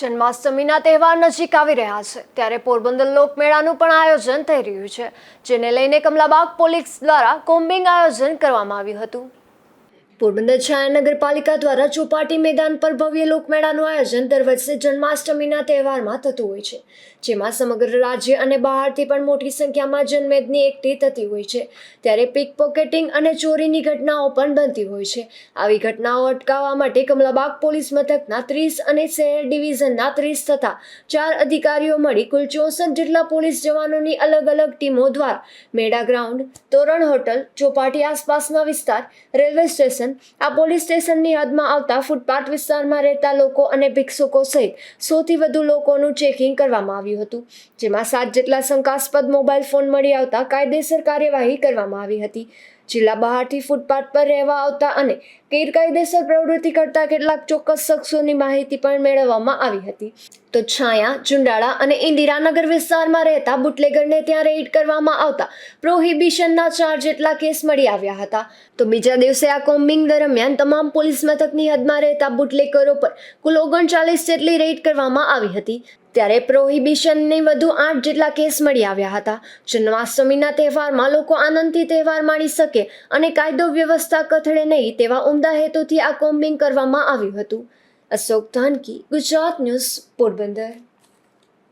જન્માષ્ટમીના તહેવાર નજીક આવી રહ્યા છે, ત્યારે પોરબંદર લોકમેળાનું પણ આયોજન થઈ રહ્યું છે, જેને લઈને કમલાબાગ પોલીસ દ્વારા કોમ્બિંગ આયોજન કરવામાં આવ્યું હતું. પોરબંદર છાયા નગરપાલિકા દ્વારા ચોપાટી મેદાન પર ભવ્ય લોકમેળાનું આયોજન દર વર્ષે જન્માષ્ટમીના તહેવારમાં થતું હોય છે, જેમાં સમગ્ર રાજ્ય અને બહારથી પણ મોટી સંખ્યામાં જનમેદની એકઠી થતી હોય છે. ત્યારે પિક પોકેટિંગ અને ચોરીની ઘટનાઓ પણ બનતી હોય છે. આવી ઘટનાઓ અટકાવવા માટે કમલાબાગ પોલીસ મથકના ત્રીસ અને શહેર ડિવિઝનના ત્રીસ તથા ચાર અધિકારીઓ મળી કુલ ચોસઠ જેટલા પોલીસ જવાનોની અલગ અલગ ટીમો દ્વારા મેળા ગ્રાઉન્ડ, તોરણ હોટલ, ચોપાટી આસપાસના વિસ્તાર, રેલવે સ્ટેશન આ પોલીસ સ્ટેશનની હદમાં આવતા ફૂટપાથ વિસ્તારમાં રહેતા લોકો અને ભિક્ષુકો સહિત સોથી વધુ લોકોનું ચેકિંગ કરવામાં આવ્યું હતું, જેમાં સાત જેટલા શંકાસ્પદ મોબાઈલ ફોન મળી આવતા કાયદેસર કાર્યવાહી કરવામાં આવી હતી. જિલ્લા બહારથી ફૂટપાથ પર રહેવા આવતા અને ગેરકાયદેસર પ્રવૃત્તિ કરતા કેટલાક ચોક્કસ શખ્સોની માહિતી પણ મેળવવામાં આવી હતી. તો છાયા ચુંડાળા અને ઇન્દિરાનગર વિસ્તારમાં રહેતા બુટલેગરને ત્યાં રેઇડ કરવામાં આવતા પ્રોહિબિશનના ચાર જેટલા કેસ મળી આવ્યા હતા. તો બીજા દિવસે આ કોમ્બિંગ દરમિયાન તમામ પોલીસ મથકની હદમાં રહેતા બુટલેગરો પર કુલ ઓગણચાલીસ જેટલી રેઇડ કરવામાં આવી હતી. ત્યારે પ્રોહિબિશનની વધુ આઠ જેટલા કેસ મળી આવ્યા હતા. જન્માષ્ટમીના તહેવારમાં લોકો આનંદથી તહેવાર માણી શકે અને કાયદો વ્યવસ્થા કથળે નહીં તેવા ઉમદા હેતુથી આ કોમ્બિંગ કરવામાં આવ્યું હતું. અશોક ધાનકી, ગુજરાત ન્યૂઝ પોરબંદર.